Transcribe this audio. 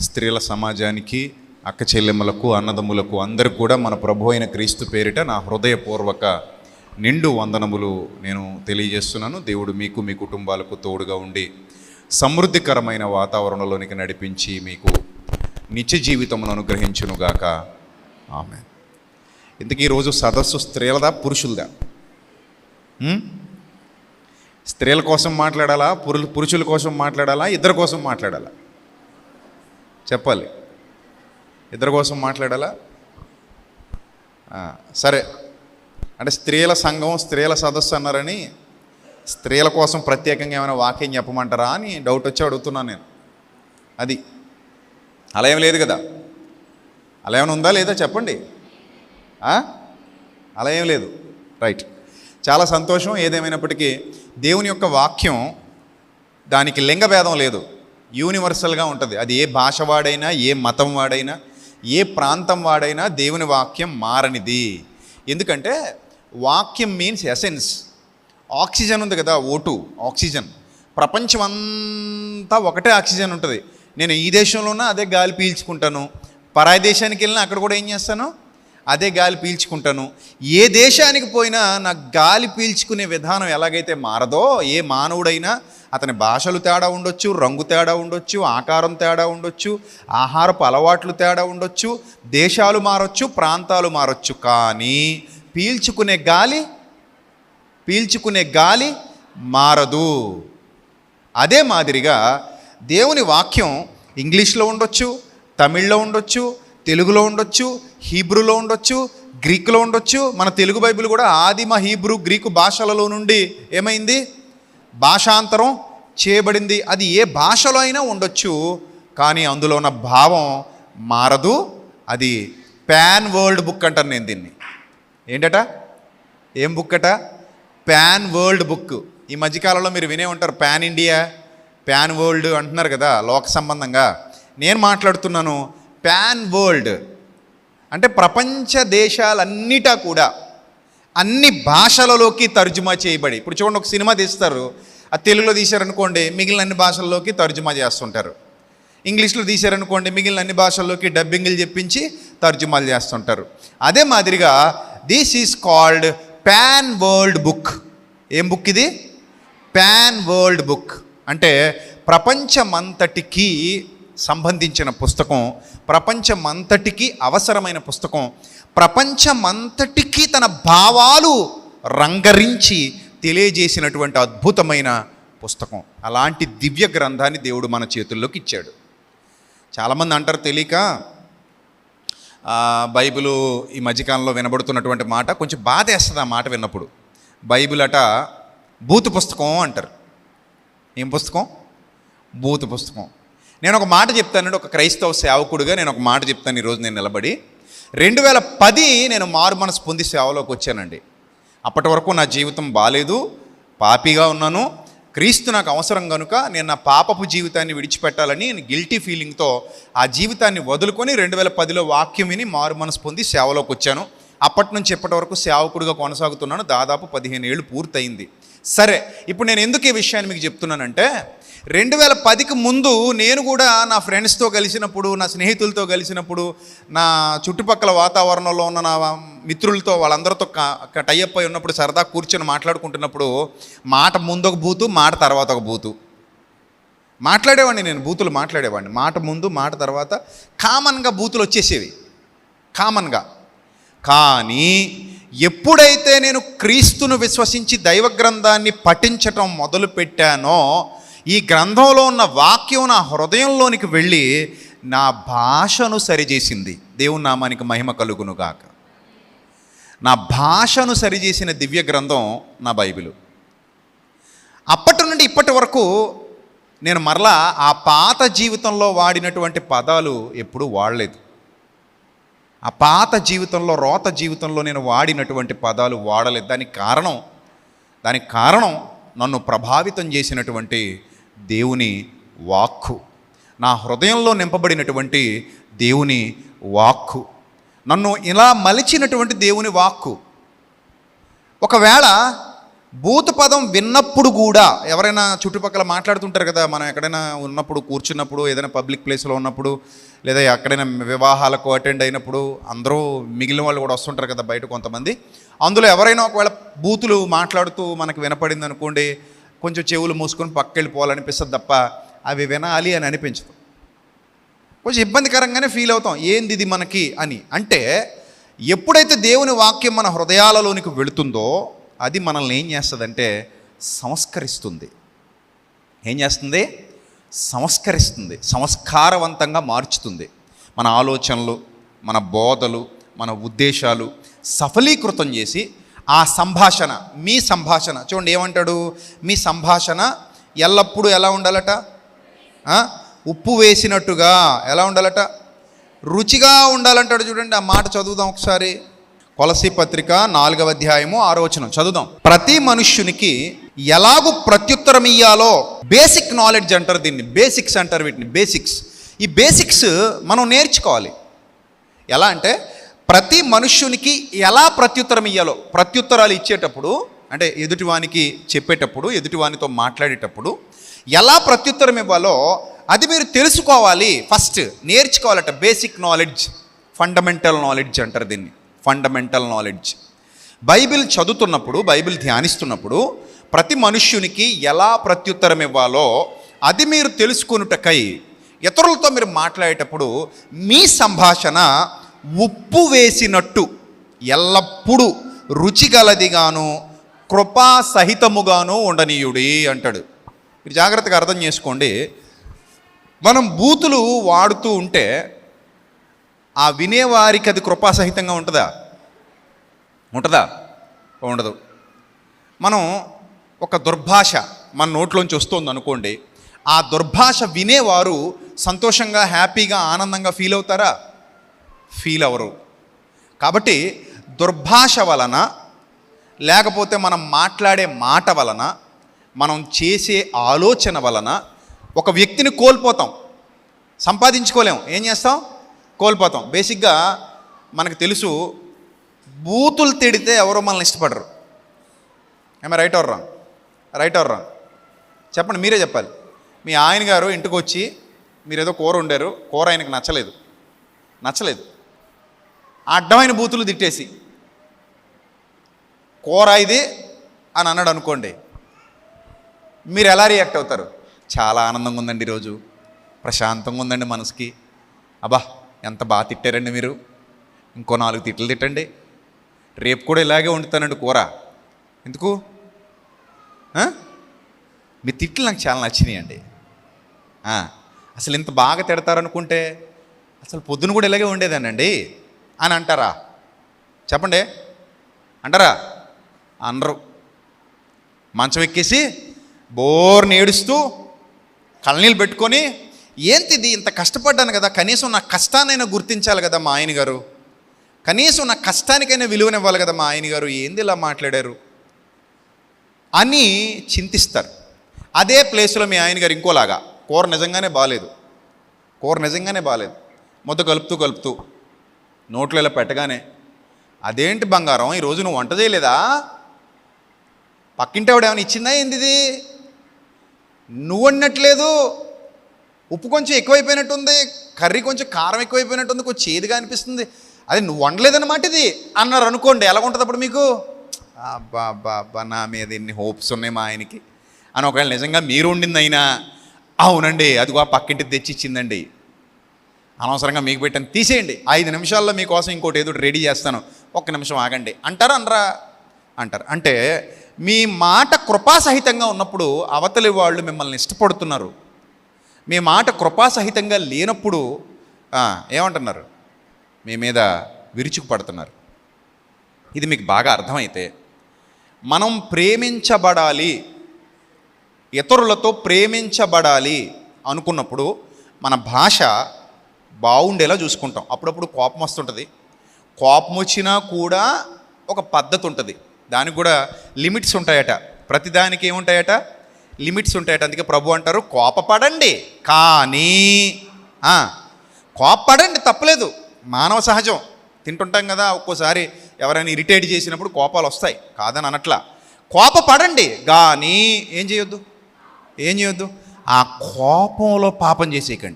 స్త్రీల సమాజానికి అక్క చెల్లెమ్మలకు అన్నదమ్ములకు అందరికి కూడా మన ప్రభు అయిన క్రీస్తు పేరిట నా హృదయపూర్వక నిండు వందనములు నేను తెలియజేస్తున్నాను. దేవుడు మీకు మీ కుటుంబాలకు తోడుగా ఉండి సమృద్ధికరమైన వాతావరణంలోనికి నడిపించి మీకు నిత్య జీవితమును అనుగ్రహించునుగాక. ఆమె ఇంతకీ ఈరోజు సదస్సు స్త్రీలదా పురుషులదా? స్త్రీల కోసం మాట్లాడాలా పురులు పురుషుల కోసం మాట్లాడాలా ఇద్దరి కోసం మాట్లాడాలా? చెప్పాలి. ఇద్దరి కోసం మాట్లాడాలా? సరే. అంటే స్త్రీల సంఘం స్త్రీల సదస్సు అన్నారని స్త్రీల కోసం ప్రత్యేకంగా ఏమైనా వాక్యం చెప్పమంటారా అని డౌట్ వచ్చి అడుగుతున్నాను నేను. అది. అలా ఏం లేదు కదా. అలా ఏమైనా ఉందా లేదా చెప్పండి. అలా ఏం లేదు. రైట్ చాలా సంతోషం. ఏదేమైనప్పటికీ దేవుని యొక్క వాక్యం దానికి లింగభేదం లేదు. యూనివర్సల్గా ఉంటుంది. అది ఏ భాష వాడైనా ఏ మతం వాడైనా ఏ ప్రాంతం వాడైనా దేవుని వాక్యం మారనిది. ఎందుకంటే వాక్యం మీన్స్ ఎసెన్స్ ఆక్సిజన్ ఉంది కదా ఓటు ఆక్సిజన్. ప్రపంచం అంతా ఒకటే ఆక్సిజన్ ఉంటుంది. నేను ఈ దేశంలో ఉన్నా అదే గాలి పీల్చుకుంటాను. పరాయి దేశానికి వెళ్ళినా అక్కడ కూడా ఏం చేస్తాను? అదే గాలి పీల్చుకుంటాను. ఏ దేశానికి పోయినా నాకు గాలి పీల్చుకునే విధానం ఎలాగైతే మారదో ఏ మానవుడైనా అతని భాషలు తేడా ఉండొచ్చు రంగు తేడా ఉండొచ్చు ఆకారం తేడా ఉండొచ్చు ఆహారపు అలవాట్లు తేడా ఉండొచ్చు దేశాలు మారొచ్చు ప్రాంతాలు మారొచ్చు. కానీ పీల్చుకునే గాలి పీల్చుకునే గాలి మారదు. అదే మాదిరిగా దేవుని వాక్యం ఇంగ్లీష్లో ఉండొచ్చు తమిళ్ళో ఉండొచ్చు తెలుగులో ఉండొచ్చు హీబ్రూలో ఉండొచ్చు గ్రీకులో ఉండొచ్చు. మన తెలుగు బైబిల్ కూడా ఆదిమ హీబ్రూ గ్రీకు భాషలలో నుండి ఏమైంది? భాషాంతరం చేయబడింది. అది ఏ భాషలో అయినా ఉండొచ్చు కానీ అందులో ఉన్న భావం మారదు. అది పాన్ వరల్డ్ బుక్ అంటాను నేను దీన్ని. ఏంటట? ఏం బుక్ అట? Pan world book. ఈ మధ్యకాలంలో మీరు వినే ఉంటారు పాన్ ఇండియా పాన్ వరల్డ్ అంటున్నారు కదా లోక సంబంధంగా. నేను మాట్లాడుతున్నాను పాన్ వరల్డ్. అంటే ప్రపంచ దేశాలన్నిటా కూడా అన్ని భాషలలోకి తర్జుమా చేయబడి. ఇప్పుడు చూడండి ఒక సినిమా తీస్తారు అది తెలుగులో తీశారనుకోండి మిగిలిన అన్ని భాషల్లోకి తర్జుమా చేస్తుంటారు. ఇంగ్లీష్లో తీశారనుకోండి మిగిలిన అన్ని భాషల్లోకి డబ్బింగ్లు చెప్పించి తర్జుమాలు చేస్తుంటారు. అదే మాదిరిగా this is called pan world book ఏం బుక్ ఇది? పాన్ వరల్డ్ బుక్ అంటే ప్రపంచమంతటికి సంబంధించిన పుస్తకం ప్రపంచమంతటికి అవసరమైన పుస్తకం ప్రపంచమంతటికి తన భావాలు రంగరించి తెలియజేసినటువంటి అద్భుతమైన పుస్తకం. అలాంటి దివ్య గ్రంథాన్ని దేవుడు మన చేతుల్లోకి ఇచ్చాడు. చాలామంది అంటారు తెలియక బైబిల్ బైబిలు ఈ మధ్యకాలంలో వినబడుతున్నటువంటి మాట కొంచెం బాధ వేస్తుంది ఆ మాట విన్నప్పుడు. బైబిల్ అట బూతు పుస్తకం అంటారు. ఏం పుస్తకం? బూతు పుస్తకం. నేను ఒక మాట చెప్తానండి ఒక క్రైస్తవ సేవకుడిగా నేను ఒక మాట చెప్తాను ఈరోజు నేను నిలబడి. రెండు వేల పది నేను మారు మనసు పొంది సేవలోకి వచ్చానండి. అప్పటి వరకు నా జీవితం బాగాలేదు పాపిగా ఉన్నాను. క్రీస్తు నాకు అవసరం కనుక నేను నా పాపపు జీవితాన్ని విడిచిపెట్టాలని నేను గిల్టీ ఫీలింగ్తో ఆ జీవితాన్ని వదులుకొని రెండు వేల పదిలో వాక్యం విని మారు మనసు పొంది సేవలోకి వచ్చాను. అప్పటి నుంచి ఇప్పటి వరకు సేవకుడిగా కొనసాగుతున్నాను. దాదాపు పదిహేను ఏళ్ళు పూర్తయింది. సరే ఇప్పుడు నేను ఎందుకు ఈ విషయాన్ని మీకు చెప్తున్నానంటే రెండు వేల పదికి ముందు నేను కూడా నా ఫ్రెండ్స్తో కలిసినప్పుడు నా స్నేహితులతో కలిసినప్పుడు నా చుట్టుపక్కల వాతావరణంలో ఉన్న నా మిత్రులతో వాళ్ళందరితో టైఅప్ అయి ఉన్నప్పుడు సరదా కూర్చొని మాట్లాడుకుంటున్నప్పుడు మాట ముందు ఒక బూతు మాట తర్వాత ఒక బూతు. మాట్లాడేవాడిని నేను బూతులు మాట్లాడేవాడిని. మాట ముందు మాట తర్వాత కామన్గా బూతులు వచ్చేసేవి. కామన్గా. కానీ ఎప్పుడైతే నేను క్రీస్తును విశ్వసించి దైవ గ్రంథాన్ని పఠించటం మొదలు పెట్టానో ఈ గ్రంథంలో ఉన్న వాక్యం నా హృదయంలోనికి వెళ్ళి నా భాషను సరిచేసింది. దేవుని నామానికి మహిమ కలుగునుగాక. నా భాషను సరిచేసిన దివ్య గ్రంథం నా బైబిలు. అప్పటి నుండి ఇప్పటి వరకు నేను మరలా ఆ పాత జీవితంలో వాడినటువంటి పదాలు ఎప్పుడూ వాడలేదు. ఆ పాత జీవితంలో రోత జీవితంలో నేను వాడినటువంటి పదాలు వాడలేదు. దానికి కారణం దానికి కారణం నన్ను ప్రభావితం చేసినటువంటి దేవుని వాక్కు. నా హృదయంలో నింపబడినటువంటి దేవుని వాక్కు. నన్ను ఇలా మలిచినటువంటి దేవుని వాక్కు. ఒకవేళ భూతపదం విన్నప్పుడు కూడా ఎవరైనా చుట్టుపక్కల మాట్లాడుతుంటారు కదా మనం ఎక్కడైనా ఉన్నప్పుడు కూర్చున్నప్పుడు ఏదైనా పబ్లిక్ ప్లేస్లో ఉన్నప్పుడు లేదా ఎక్కడైనా వివాహాలకు అటెండ్ అయినప్పుడు అందరూ మిగిలిన వాళ్ళు కూడా వస్తుంటారు కదా బయట కొంతమంది. అందులో ఎవరైనా ఒకవేళ బూతులు మాట్లాడుతూ మనకు వినపడింది అనుకోండి కొంచెం చెవులు మూసుకొని పక్కెళ్ళిపోవాలనిపిస్తుంది తప్ప అవి వినాలి అని అనిపించదు. కొంచెం ఇబ్బందికరంగానే ఫీల్ అవుతాం. ఏంది ఇది మనకి అని. అంటే ఎప్పుడైతే దేవుని వాక్యం మన హృదయాలలోనికి వెళుతుందో అది మనల్ని ఏం చేస్తుందంటే సంస్కరిస్తుంది. ఏం చేస్తుంది? సంస్కరిస్తుంది. సంస్కారవంతంగా మార్చుతుంది. మన ఆలోచనలు మన బోధలు మన ఉద్దేశాలు సఫలీకృతం చేసి ఆ సంభాషణ మీ సంభాషణ. చూడండి ఏమంటాడు? మీ సంభాషణ ఎల్లప్పుడూ ఎలా ఉండాలట? ఉప్పు వేసినట్టుగా ఎలా ఉండాలట? రుచిగా ఉండాలంటాడు చూడండి. ఆ మాట చదువుదాం ఒకసారి. కొలసి పత్రిక నాలుగవ అధ్యాయము ఆరోచనం చదువుదాం. ప్రతి మనుష్యునికి ఎలాగూ ప్రత్యుత్తరం ఇయ్యాలో బేసిక్ నాలెడ్జ్ అంటారు దీన్ని. బేసిక్స్ అంటారు వీటిని. బేసిక్స్. ఈ బేసిక్స్ మనం నేర్చుకోవాలి. ఎలా అంటే ప్రతి మనుష్యునికి ఎలా ప్రత్యుత్తరం ఇయ్యాలో ప్రత్యుత్తరాలు ఇచ్చేటప్పుడు అంటే ఎదుటివానికి చెప్పేటప్పుడు ఎదుటివానితో మాట్లాడేటప్పుడు ఎలా ప్రత్యుత్తరం ఇవ్వాలో అది మీరు తెలుసుకోవాలి ఫస్ట్ నేర్చుకోవాలట బేసిక్ నాలెడ్జ్ ఫండమెంటల్ నాలెడ్జ్ అంటారు దీన్ని ఫండమెంటల్ నాలెడ్జ్. బైబిల్ చదువుతున్నప్పుడు బైబిల్ ధ్యానిస్తున్నప్పుడు ప్రతి మనుష్యునికి ఎలా ప్రత్యుత్తరం ఇవ్వాలో అది మీరు తెలుసుకొనుటకై ఇతరులతో మీరు మాట్లాడేటప్పుడు మీ సంభాషణ ఉప్పు వేసినట్టు ఎల్లప్పుడూ రుచిగలదిగాను కృపా సహితముగాను ఉండనీయుడి అంటాడు. మీరు జాగ్రత్తగా అర్థం చేసుకోండి. మనం బూతులు వాడుతూ ఉంటే ఆ వినేవారికి అది కృపాసహితంగా ఉంటుందా? ఉంటుందా? ఉండదు. మనం ఒక దుర్భాష మన నోట్లోంచి వస్తుంది అనుకోండి. ఆ దుర్భాష వినేవారు సంతోషంగా హ్యాపీగా ఆనందంగా ఫీల్ అవుతారా? ఫీల్ అవరు. కాబట్టి దుర్భాష వలన లేకపోతే మనం మాట్లాడే మాట వలన మనం చేసే ఆలోచన వలన ఒక వ్యక్తిని కోల్పోతాం. సంపాదించుకోలేం. ఏం చేస్తాం? కోల్పోతాం. బేసిక్గా మనకు తెలుసు బూతులు తిడితే ఎవరో మనల్ని ఇష్టపడరు. ఏమో right or wrong right or wrong చెప్పండి మీరే చెప్పాలి. మీ ఆయన గారు ఇంటికి వచ్చి మీరు ఏదో కూర ఉండారు కూర ఆయనకు నచ్చలేదు. నచ్చలేదు. అడ్డమైన బూతులు తిట్టేసి కూర ఇది? అని అన్నాడు అనుకోండి. మీరు ఎలా రియాక్ట్ అవుతారు? చాలా ఆనందంగా ఉందండి ఈరోజు. ప్రశాంతంగా ఉందండి మనసుకి. అబ్బా ఎంత బాగా తిట్టారండి మీరు. ఇంకో నాలుగు తిట్లు తిట్టండి. రేపు కూడా ఇలాగే వండుతానండి కూర. ఎందుకు? మీ తిట్లు నాకు చాలా నచ్చినాయి అండి అసలు ఇంత బాగా తిడతారనుకుంటే అసలు పొద్దున కూడా ఇలాగే ఉండేదానండి అని అంటారా? చెప్పండి. అంటారా? అనరు. మంచం ఎక్కేసి బోర్ని ఏడుస్తూ కళ్ళనీళ్ళు పెట్టుకొని ఏంటిది ఇంత కష్టపడ్డాను కదా కనీసం నా కష్టాన్నైనా గుర్తించాలి కదా మా ఆయన గారు కనీసం నా కష్టానికైనా విలువనివ్వాలి కదా మా ఆయన గారు ఏంది ఇలా మాట్లాడారు? అని చింతిస్తారు. అదే ప్లేస్లో మీ ఆయన గారు ఇంకోలాగా. కూర నిజంగానే బాగాలేదు కూర నిజంగానే బాగాలేదు మొత్తం కలుపుతూ కలుపుతూ. నోట్లో ఇలా పెట్టగానే అదేంటి బంగారం? ఈరోజు నువ్వు వంట చేయలేదా? పక్కింటి ఆవిడ ఏమైనా ఇచ్చిందా ఏంది నువ్వు అన్నట్లేదు ఉప్పు కొంచెం ఎక్కువైపోయినట్టుంది కర్రీ కొంచెం కారం ఎక్కువైపోయినట్టుంది కొంచెం చేదుగా అనిపిస్తుంది. అదే నువ్వు వండలేదన్నమాట ఇది. అన్నారు అనుకోండి ఎలా ఉంటుంది అప్పుడు మీకు? అబ్బా అబ్బా అబ్బా నా మీద ఎన్ని హోప్స్ ఉన్నాయి మా ఆయనకి. అని ఒకవేళ నిజంగా మీరు వండింది అయినా అవునండి అదిగో ఆ పక్కింటి తెచ్చి ఇచ్చిందండి అనవసరంగా మీకు పెట్టాను. తీసేయండి. ఐదు నిమిషాల్లో మీకోసం ఇంకోటి ఏదో రెడీ చేస్తాను. ఒక్క నిమిషం ఆగండి. అంటారా అనరా? అంటారు. అంటే మీ మాట కృపాసహితంగా ఉన్నప్పుడు అవతలి వాళ్ళు మిమ్మల్ని ఇష్టపడుతున్నారు. మీ మాట కృపాసహితంగా లేనప్పుడు ఏమంటున్నారు? మీ మీద విరుచుకు పడుతున్నారు ఇది మీకు బాగా అర్థమైతే మనం ప్రేమించబడాలి ఇతరులతో ప్రేమించబడాలి అనుకున్నప్పుడు మన భాష బాగుండేలా చూసుకుంటాం. అప్పుడప్పుడు కోపం వస్తుంటుంది. కోపం వచ్చినా కూడా ఒక పద్ధతి ఉంటుంది దానికి కూడా లిమిట్స్ ఉంటాయట. ప్రతిదానికి ఏముంటాయట? లిమిట్స్ ఉంటాయట. అందుకే ప్రభు అంటారు కోపపడండి కానీ కోపపడండి తప్పలేదు. మానవ సహజం. తింటుంటాం కదా ఒక్కోసారి ఎవరైనా ఇరిటేట్ చేసినప్పుడు కోపాలు వస్తాయి. కాదని అనట్లా. కోపపడండి కానీ ఏం చేయొద్దు? ఏం చేయొద్దు? ఆ కోపంలో పాపం చేసేయకండి.